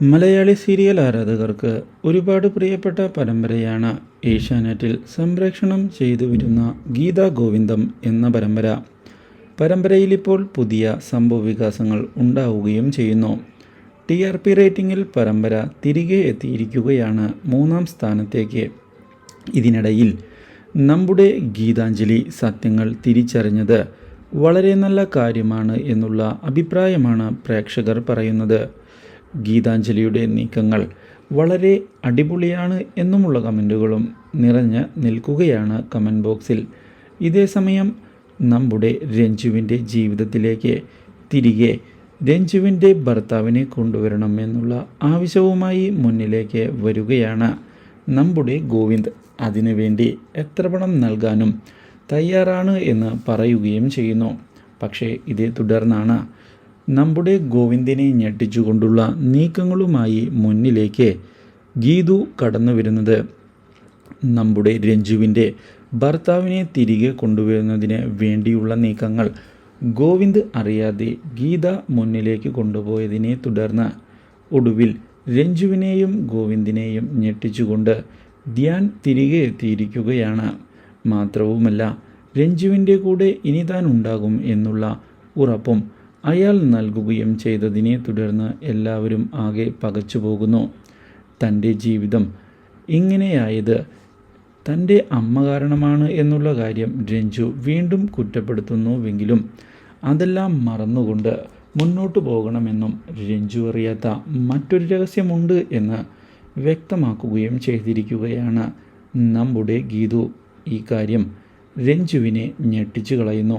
Malayali serial ആരാധകർക്ക് ഒരുപാട് പ്രിയപ്പെട്ട പരമ്പരയാണ് ഏഷ്യാനെറ്റിൽ സംപ്രേഷണം ചെയ്തു വരുന്ന ഗീതാ ഗോവിന്ദം എന്ന പരമ്പര. പരമ്പരയിൽ ഇപ്പോൾ പുതിയ സംഭവവികാസങ്ങൾ ഉണ്ടാവുകയും ചെയ്യുന്നു. ടി ആർ പി റേറ്റിംഗിൽ പരമ്പര തിരികെ എത്തിയിരിക്കുകയാണ് മൂന്നാം സ്ഥാനത്തേക്ക്. ഇതിനിടയിൽ നമ്മുടെ ഗീതാഞ്ജലി സത്യങ്ങൾ തിരിച്ചറിഞ്ഞത് വളരെ നല്ല കാര്യമാണ് എന്നുള്ള അഭിപ്രായമാണ് പ്രേക്ഷകർ പറയുന്നത്. ഗീതാഞ്ജലിയുടെ നീക്കങ്ങൾ വളരെ അടിപൊളിയാണ് എന്നുമുള്ള കമന്റുകളും നിറഞ്ഞ് നിൽക്കുകയാണ് കമന്റ് ബോക്സിൽ. ഇതേസമയം നമ്മുടെ രഞ്ജുവിന്റെ ജീവിതത്തിലേക്ക് തിരികെ രഞ്ജുവിന്റെ ഭർത്താവിനെ കൊണ്ടുവരണം എന്നുള്ള ആവശ്യവുമായി മുന്നിലേക്ക് വരികയാണ് നമ്മുടെ ഗോവിന്ദ്. അതിനുവേണ്ടി എത്ര പണം നൽകാനും തയ്യാറാണ് എന്ന് പറയുകയും ചെയ്യുന്നു. പക്ഷേ ഇതേ തുടർന്നാണ് നമ്മുടെ ഗോവിന്ദനെ ഞെട്ടിച്ചുകൊണ്ടുള്ള നീക്കങ്ങളുമായി മുന്നിലേക്ക് ഗീതു കടന്നു വരുന്നത്. നമ്മുടെ രഞ്ജുവിന്റെ ഭർത്താവിനെ തിരികെ കൊണ്ടുവരുന്നതിന് വേണ്ടിയുള്ള നീക്കങ്ങൾ ഗോവിന്ദ് അറിയാതെ ഗീത മുന്നിലേക്ക് കൊണ്ടുപോയതിനെ തുടർന്ന് ഒടുവിൽ രഞ്ജുവിനെയും ഗോവിന്ദിനെയും ഞെട്ടിച്ചുകൊണ്ട് ധ്യാൻ തിരികെ എത്തിയിരിക്കുകയാണ്. മാത്രവുമല്ല രഞ്ജുവിന്റെ കൂടെ ഇനി താൻ ഉണ്ടാകും എന്നുള്ള ഉറപ്പും അയാൾ നൽകുകയും ചെയ്തതിനെ തുടർന്ന് എല്ലാവരും ആകെ പകച്ചു പോകുന്നു. തന്റെ ജീവിതം ഇങ്ങനെയായത് തന്റെ അമ്മ കാരണമാണ് എന്നുള്ള കാര്യം രഞ്ജു വീണ്ടും കുറ്റപ്പെടുത്തുന്നുവെങ്കിലും അതെല്ലാം മറന്നുകൊണ്ട് മുന്നോട്ടു പോകണമെന്നും രഞ്ജു അറിയാത്ത മറ്റൊരു രഹസ്യമുണ്ട് എന്ന് വ്യക്തമാക്കുകയും ചെയ്തിരിക്കുകയാണ്. നമ്മുടെ ഗീതു ഈ കാര്യം രഞ്ജുവിനെ ഞെട്ടിച്ചു കളയുന്നു.